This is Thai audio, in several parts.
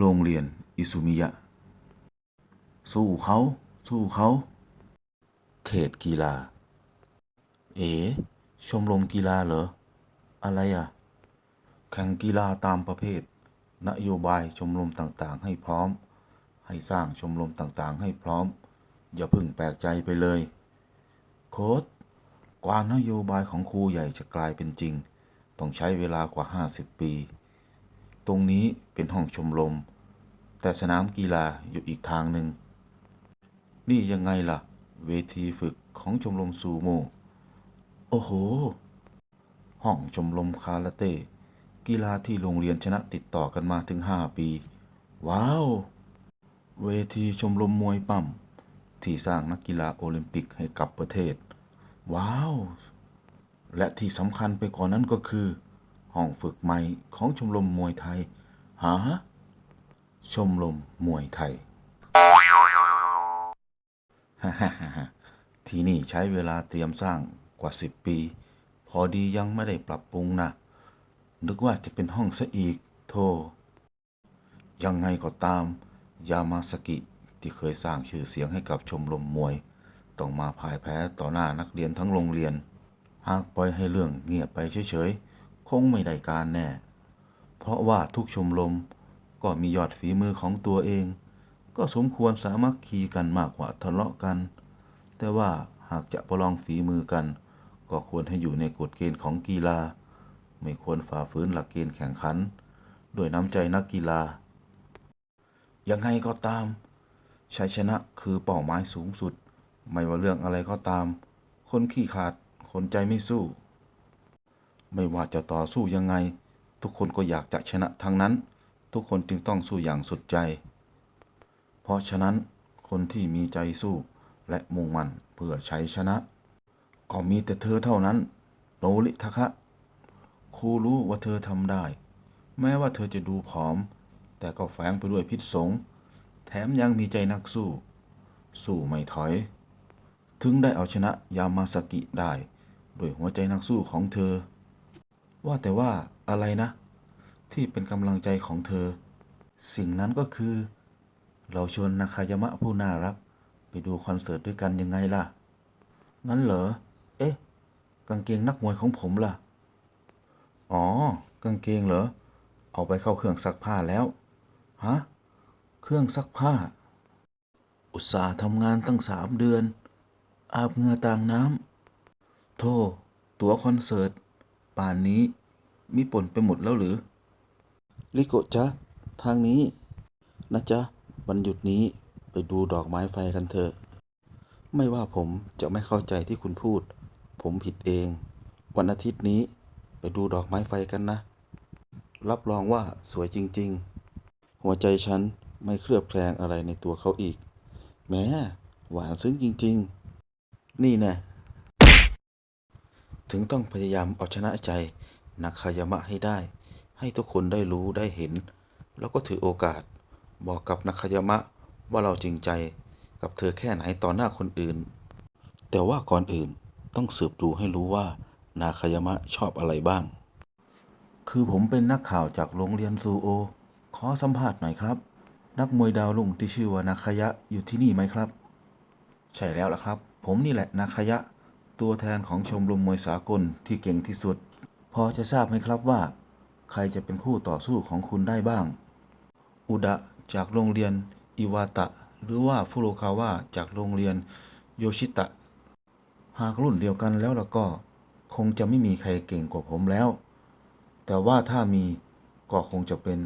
โรงเรียน อิซุมิยะ สู้เขา สู้เขา เขตกีฬา เอ๋ ชมรมกีฬาเหรอ อะไรอะ แข่งกีฬาตามประเภท นโยบายชมรมต่างๆ ให้พร้อม ให้สร้างชมรมต่างๆ ให้พร้อม อย่าพิ่งแปลกใจไปเลย โค้ดกว่านโยบายของครูใหญ่จะกลายเป็นจริง ต้องใช้เวลากว่า 50 ปี ตรงนี้เป็นห้องชมรม แต่สนามกีฬาอยู่อีกทางหนึ่ง นี่ยังไงล่ะ เวทีฝึกของชมรมซูโม่โอ้โห ห้องชมรมคาราเต้กีฬาที่โรงเรียนชนะติดต่อกันมาถึง 5 ปี ว้าว เวทีชมรมมวยปั้มที่สร้างนักกีฬาโอลิมปิกให้กับประเทศ ว้าว และที่สำคัญไปกว่านนั้นก็คือ ห้องฝึกใหม่ของชมรมมวยไทย หา ชมรมมวยไทย ที่นี่ใช้เวลาเตรียมสร้างกว่า10ปี พอดียังไม่ได้ปรับปรุงนะ นึกว่าจะเป็นห้องซะอีก โทยังไงก็ตาม ยามาสกิที่เคยสร้างชื่อเสียงให้กับชมรมมวย ต้องมาพ่ายแพ้ต่อหน้านักเรียนทั้งโรงเรียน หากปล่อยให้เรื่องเงียบไปเฉยๆ งไม่ได้การแน่ เพราะว่าทุกชมรมก็มียอดฝีมือของตัวเอง ก็สมควรสามัคคีกันมากกว่าทะเลาะกัน แต่ว่าหากจะประลองฝีมือกัน ก็ควรให้อยู่ในกฎเกณฑ์ของกีฬา ไม่ควรฝ่าฝืนหลักเกณฑ์แข่งขัน ด้วยน้ำใจนักกีฬา ยังไงก็ตาม ชัยชนะคือเป้าหมายสูงสุด ไม่ว่าเรื่องอะไรก็ตาม คนขี้ขลาดคนใจไม่สู้ ไม่ว่าจะต่อสู้ยังไง ทุกคนก็อยากจะชนะทั้งนั้น ทุกคนจึงต้องสู้อย่างสุดใจ เพราะฉะนั้นคนที่มีใจสู้และมุ่งมั่นเพื่อใชัยชนะ ก็มีแต่เธอเท่านั้น โนริทะคะครูรู้ว่าเธอทำได้ แม้ว่าเธอจะดูผอม แต่ก็แฝงไปด้วยพิษสง แถมยังมีใจนักสู้ สู้ไม่ถอย ถึงได้เอาชนะยามาสกิได้ ด้วยหัวใจนักสู้ของเธอ ว่าแต่ว่าอะไรนะ ที่เป็นกำลังใจของเธอ สิ่งนั้นก็คือ เราชวนนาคายามะผู้น่ารัก ไปดูคอนเสิร์ตด้วยกันยังไงล่ะ งั้นเหรอ เอ๊ะ กางเกงนักมวยของผมล่ะ อ๋อ กางเกงเหรอ เอาไปเข้าเครื่องซักผ้าแล้ว ฮะ เครื่องซักผ้า อุตส่าห์ทำงานตั้งสามเดือน อาบเหงื่อต่างน้ำโธ่ตั๋วคอนเสิร์ต ป่านนี้มีป่นไปหมดแล้วหรือ ลิโกะจ๊ะ ทางนี้ นะจ๊ะ วันหยุดนี้ไปดูดอกไม้ไฟกันเถอะ ไม่ว่าผมจะไม่เข้าใจที่คุณพูด ผมผิดเอง วันอาทิตย์นี้ไปดูดอกไม้ไฟกันนะ รับรองว่าสวยจริง ๆ หัวใจฉันไม่เคลือบแคลงอะไรในตัวเขาอีก แม้หวานซึ้งจริง ๆ นี่แน่ ถึงต้องพยายามเอาชนะใจนักคายามะให้ได้ ให้ทุกคนได้รู้ได้เห็น แล้วก็ถือโอกาส บอกกับนักคายามะว่าเราจริงใจกับเธอแค่ไหนต่อหน้าคนอื่น แต่ว่าก่อนอื่นต้องสืบดูให้รู้ว่า นาคายามะชอบอะไรบ้าง คือผมเป็นนักข่าวจากโรงเรียนซูโอ ขอสัมภาษณ์หน่อยครับ นักมวยดาวรุ่งที่ชื่อว่านาคายะอยู่ที่นี่ไหมครับ ใช่แล้วล่ะครับ ผมนี่แหละนาคายะ ตัวแทนของชมรมมวยสากลที่เก่งที่สุด พอจะทราบไหมครับว่า ใครจะเป็นคู่ต่อสู้ของคุณได้บ้าง อุดะจากโรงเรียนอิวาตะ หรือว่าฟุโรคาวะจากโรงเรียนโยชิตะ หากรุ่นเดียวกันแล้วล่ะก็ คงจะไม่มีใครเก่งกว่าผมแล้ว แต่ว่าถ้ามีก็คงจะเป็น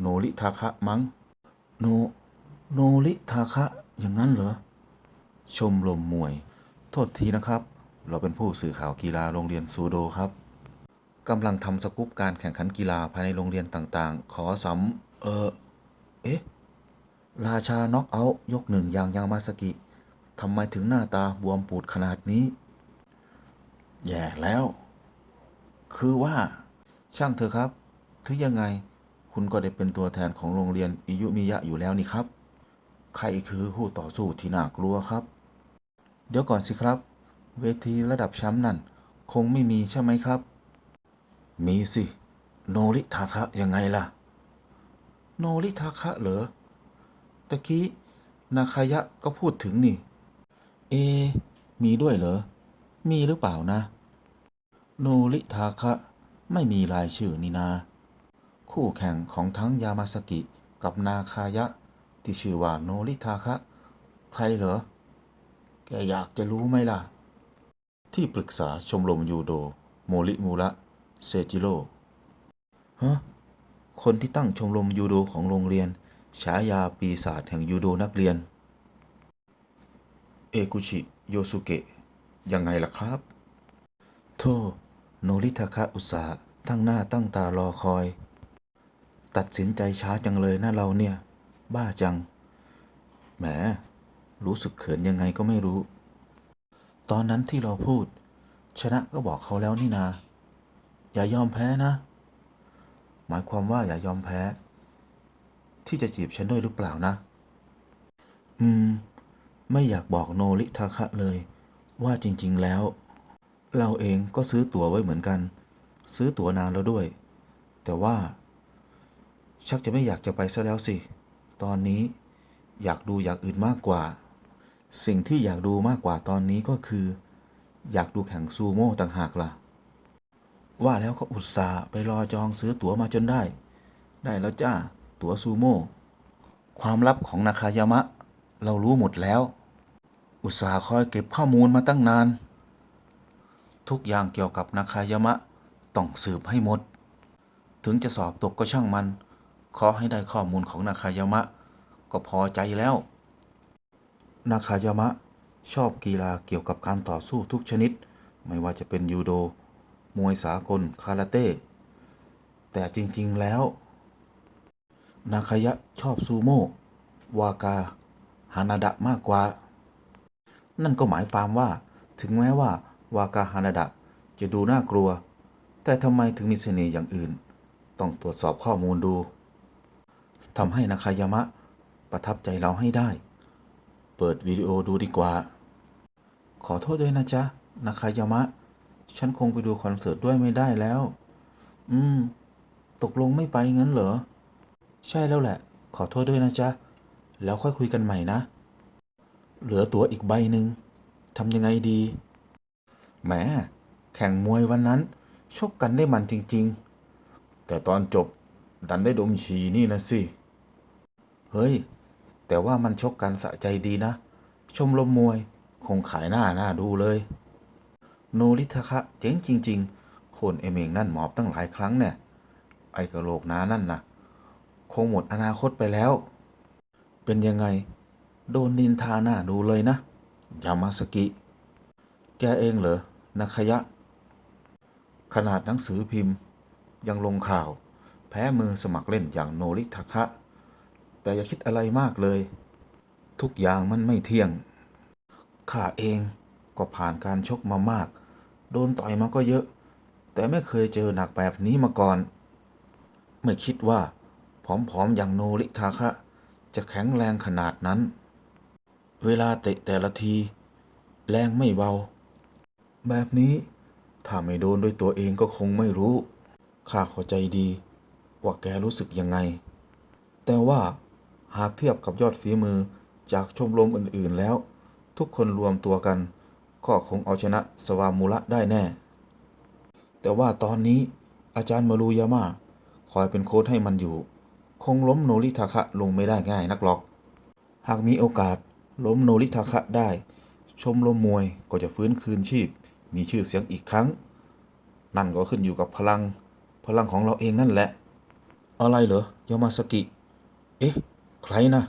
โนริทาคะมั้ง โน โนริทาคะอย่างนั้นเหรอ ชมรมมวย ทษทีนะครับ เราเป็นผู้สื่อข่าวกีฬาโรงเรียนซูโดครับกำลังทำสกู๊ปการแข่งขันกีฬาภายในโรงเรียนต่างๆ ขอสำเออเอ๊ะ ราชาน็อกเอาท์ยกหนึ่งอย่างยามาสกิทำไมถึงหน้าตาบวมปูดขนาดนี้ แย่แล้ว คือว่า ช่างเถอะครับ ถึงยังไง คุณก็ได้เป็นตัวแทนของโรงเรียนอิยุมิยะอยู่แล้วนี่ครับ ใครคือคู่ต่อสู้ที่น่ากลัวครับ เดี๋ยวก่อนสิครับ เวทีระดับแชมป์นั่น คงไม่มีใช่ไหมครับ มีสิ โนริทาคะยังไงล่ะ โนริทาคะเหรอ ตะกี้ นาคายะก็พูดถึงนี่ เอ มีด้วยเหรอ มีหรือเปล่านะ โนริทาคะไม่มีรายชื่อนี่นา คู่แข่งของทั้งยามาสกิกับนาคายะ ที่ชื่อว่าโนริทาคะ ใครเหรอ แกอยากจะรู้ไหมล่ะ ที่ปรึกษาชมรมยูโด โมริมูระเซจิโร่ฮะคนที่ตั้งชมรมยูโดของโรงเรียน ฉายาปีศาจแห่งยูโดนักเรียน เอกุชิโยสุเกะยังไงล่ะครับ โทโนริทาคะอุตสาตั้งหน้าตั้งตารอคอย ตัดสินใจช้าจังเลยนะเราเนี่ย บ้าจัง แหม รู้สึกเขินยังไงก็ไม่รู้ ตอนนั้นที่เราพูด ชนะก็บอกเขาแล้วนี่นา อย่ายอมแพ้นะ หมายความว่าอย่ายอมแพ้ ที่จะจีบฉันด้วยหรือเปล่านะ อืม ไม่อยากบอกโนริทาคะเลย ว่าจริง ๆแล้ว เราเองก็ซื้อตั๋วไว้เหมือนกัน ซื้อตั๋วนานแล้วด้วย แต่ว่า ชักจะไม่อยากจะไปซะแล้วสิ ตอนนี้อยากดูอย่างอื่นมากกว่า สิ่งที่อยากดูมากกว่าตอนนี้ก็คือ อยากดูแข่งซูโม่ต่างหากล่ะ ว่าแล้วก็อุตส่าห์ไปรอจองซื้อตั๋วมาจนได้ ได้แล้วจ้า ตั๋วซูโม่ ความลับของนาคายามะ เรารู้หมดแล้ว อุตส่าห์คอยเก็บข้อมูลมาตั้งนาน ทุกอย่างเกี่ยวกับนาคายามะ ต้องสืบให้หมด ถึงจะสอบตกก็ช่างมัน ขอให้ได้ข้อมูลของนาคายามะ ก็พอใจแล้ว นาคายามะ ชอบกีฬาเกี่ยวกับการต่อสู้ทุกชนิด ไม่ว่าจะเป็นยูโด มวยสากล คาราเต้ แต่จริง ๆ แล้ว นาคายะชอบซูโม่ วากา ฮานาดะมากกว่า นั่นก็หมายความว่า ถึงแม้ว่าวากาฮานาดะจะดูน่ากลัว แต่ทำไมถึงมีเสน่ห์อย่างอื่น ต้องตรวจสอบข้อมูลดูทำให้นาคายามะประทับใจเราให้ได้ เปิดวิดีโอดูดีกว่า ขอโทษด้วยนะจ๊ะ นาคายามะ ฉันคงไปดูคอนเสิร์ตด้วยไม่ได้แล้ว อืม ตกลงไม่ไปงั้นเหรอ ใช่แล้วแหละ ขอโทษด้วยนะจ๊ะ แล้วค่อยคุยกันใหม่นะ เหลือตั๋วอีกใบหนึ่งทำยังไงดี แหม แข่งมวยวันนั้น ชกกันได้มันจริง ๆ แต่ตอนจบดันได้ดมฉีนี่นะสิ เฮ้ย แต่ว่ามันชกกันสะใจดีนะ ชมรมมวยคงขายหน้าหน้าดูเลย โนริทาคะเจ๋งจริง ๆ คนเอเมงนั่นหมอบตั้งหลายครั้งเนี่ย ไอกระโหลกหนานั่นนะคงหมดอนาคตไปแล้ว เป็นยังไง โดนนินทาหน้าดูเลยนะ ยามาสกิ แกเองเหรอนาคายะ ขนาดหนังสือพิมพ์ ยังลงข่าว แพ้มือสมัครเล่นอย่างโนริทาคะ แต่อย่าคิดอะไรมากเลย ทุกอย่างมันไม่เที่ยง ข้าเองก็ผ่านการชกมามาก โดนต่อยมาก็เยอะ แต่ไม่เคยเจอหนักแบบนี้มาก่อน ไม่คิดว่าผอมๆอย่างโนริทาคะ จะแข็งแรงขนาดนั้น เวลาเตะแต่ละที แรงไม่เบา แบบนี้ ถ้าไม่โดนด้วยตัวเองก็คงไม่รู้ ข้าเข้าใจดี ว่าแกรู้สึกยังไง แต่ว่า หากเทียบกับยอดฝีมือจากชมรมอื่นๆแล้ว ทุกคนรวมตัวกัน ก็คงเอาชนะสวามูระได้แน่ แต่ว่าตอนนี้อาจารย์มารุยาม่าคอยเป็นโค้ชให้มันอยู่ คงล้มโนริทาคะลงไม่ได้ง่ายนักหรอก หากมีโอกาสล้มโนริทาคะได้ ชมรมมวยก็จะฟื้นคืนชีพ มีชื่อเสียงอีกครั้ง นั่นก็ขึ้นอยู่กับพลัง พลังของเราเองนั่นแหละ อะไรเหรอยามาสกิ เอ๊ะ ใครนะ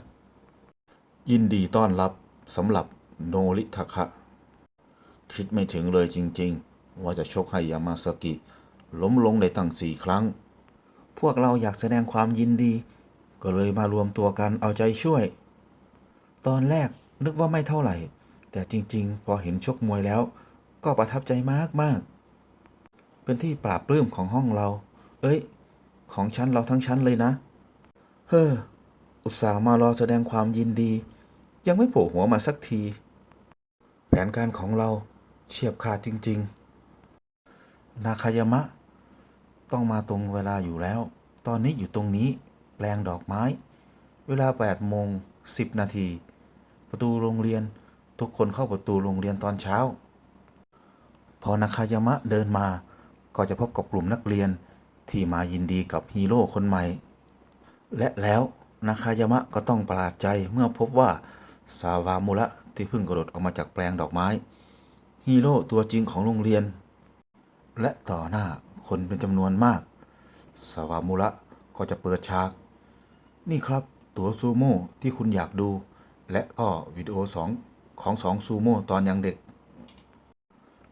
ยินดีต้อนรับสำหรับโนริทาคะ คิดไม่ถึงเลยจริง ๆ ว่าจะชกให้ยามาสกิ ล้มลงได้ตั้งสี่ครั้ง พวกเราอยากแสดงความยินดี ก็เลยมารวมตัวกันเอาใจช่วย ตอนแรกนึกว่าไม่เท่าไหร่ แต่จริง ๆ พอเห็นชกมวยแล้ว ก็ประทับใจมากมากเป็นที่ปราบปลื้มของห้องเรา เอ้ย ของชั้นเราทั้งชั้นเลยนะ เฮ้อ อุตส่าห์มารอแสดงความยินดี ยังไม่โผล่หัวมาสักที แผนการของเราเฉียบขาดจริง ๆ นาคายามะ ต้องมาตรงเวลาอยู่แล้ว ตอนนี้อยู่ตรงนี้ แปลงดอกไม้ เวลา8โมง10 นาที ประตูโรงเรียนทุกคนเข้าประตูโรงเรียนตอนเช้า พอนาคายามะเดินมาก็จะพบกับกลุ่มนักเรียนที่มายินดีกับฮีโร่คนใหม่ และแล้ว นาคายามะก็ต้องประหลาดใจเมื่อพบว่าซาวามุระที่เพิ่งกระโดดออกมาจากแปลงดอกไม้ ฮีโร่ตัวจริงของโรงเรียน และต่อหน้าคนเป็นจำนวนมากซาวามุระก็จะเปิดฉาก นี่ครับตัวซูโม่ที่คุณอยากดู และก็วิดีโอสองของสองซูโม่ตอนยังเด็ก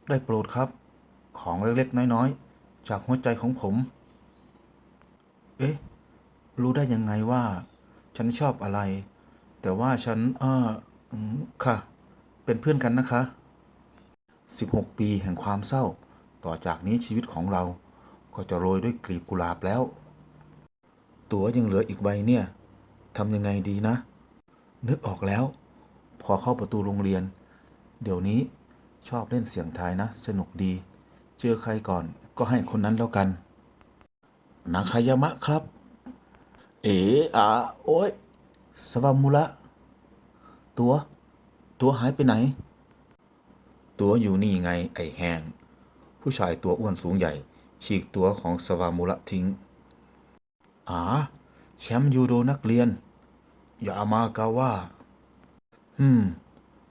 ได้โปรดครับ ของเล็กๆน้อยๆ จากหัวใจของผม เอ๊ะ รู้ได้ยังไงว่า ฉันชอบอะไร แต่ว่าฉันเออค่ะ เป็นเพื่อนกันนะคะ 16 ปีแห่งความเศร้า ต่อจากนี้ชีวิตของเรา ก็จะโรยด้วยกลีบกุหลาบแล้ว ตั๋วยังเหลืออีกใบเนี่ยทำยังไงดีนะ นึกออกแล้ว พอเข้าประตูโรงเรียน เดี๋ยวนี้ชอบเล่นเสียงทายนะ สนุกดี เจอใครก่อนก็ให้คนนั้นแล้วกัน นาคายามะครับ เอ๋อาโอ้ยสวามุระตัว ตัวหายไปไหน ตัวอยู่นี่ไงไอแหงผู้ชายตัวอ้วนสูงใหญ่ ฉีกตัวของสวามุระทิ้งอ๋าแชมป์ยูโดนักเรียน อย่ามากาว่าอืม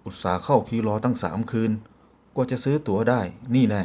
อุตสาห์เข้าคีรอตั้งสามคืน กว่าจะซื้อตั๋วได้ นี่แน่